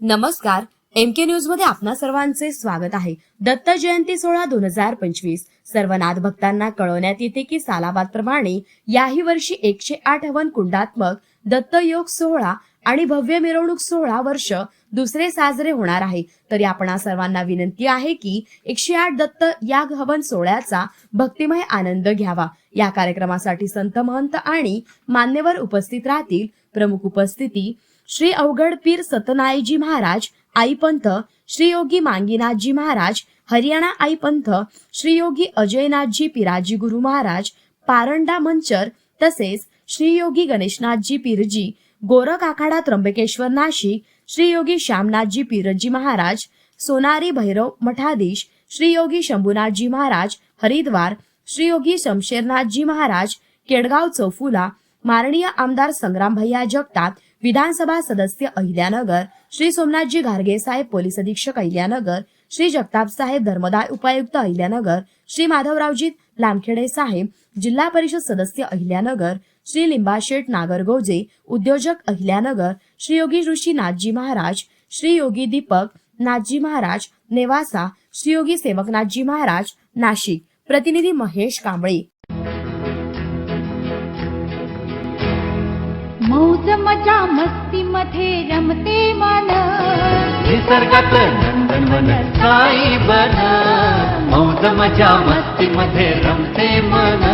नमस्कार एम के न्यूजमध्ये आपणा सर्वांचे स्वागत आहे. दत्त जयंती सोहळा दोन हजार पंचवीस. सर्व नाथ भक्तांना कळवण्यात येते की सालाबादप्रमाणे याही वर्षी एकशे आठ हवन कुंडात्मक दत्त योग सोहळा आणि भव्य मिरवणूक सोहळा वर्ष दुसरे साजरे होणार आहे. तरी आपण सर्वांना विनंती आहे की एकशे आठ दत्त याग हवन सोहळ्याचा भक्तिमय आनंद घ्यावा. या कार्यक्रमासाठी संत महंत आणि मान्यवर उपस्थित राहतील. प्रमुख उपस्थिती श्री अवघड पीर सतनाईजी महाराज आईपंथ श्री योगी मांगीनाथजी महाराज हरियाणा आईपंथ श्री योगी अजयनाथजी पिराजी गुरु महाराज पारंडा मंचर तसेच श्रीयोगी गणेशनाथजी पिरजी गोरख आखाडा त्र्यंबकेश्वर नाशिक श्रीयोगी श्यामनाथजी पिरजी महाराज सोनारी भैरव मठाधीश श्रीयोगी शंभूनाथजी महाराज हरिद्वार श्रीयोगी शमशेरनाथजी महाराज केडगाव चौफुला माननीय आमदार संग्राम भैया जगताप विधानसभा सदस्य अहिल्यानगर श्री सोमनाथजी घारगे साहेब पोलीस अधीक्षक अहिल्यानगर श्री जगताप साहेब धर्मदाय उपायुक्त अहिल्यानगर श्री माधवरावजी लामखेडे साहेब जिल्हा परिषद सदस्य अहिल्यानगर श्री लिंबाशेठ नागरगोजे उद्योजक अहिल्यानगर श्री योगी ऋषी नाथजी महाराज श्री योगी दीपक नाथजी महाराज नेवासा श्री योगी सेवकनाथजी महाराज नाशिक. प्रतिनिधी महेश कांबळे. मौज मजा मस्ती मध्ये रमते मन. निसर्गात नंदनवन साई बन मौज मजा मस्ती मध्ये रमते मन.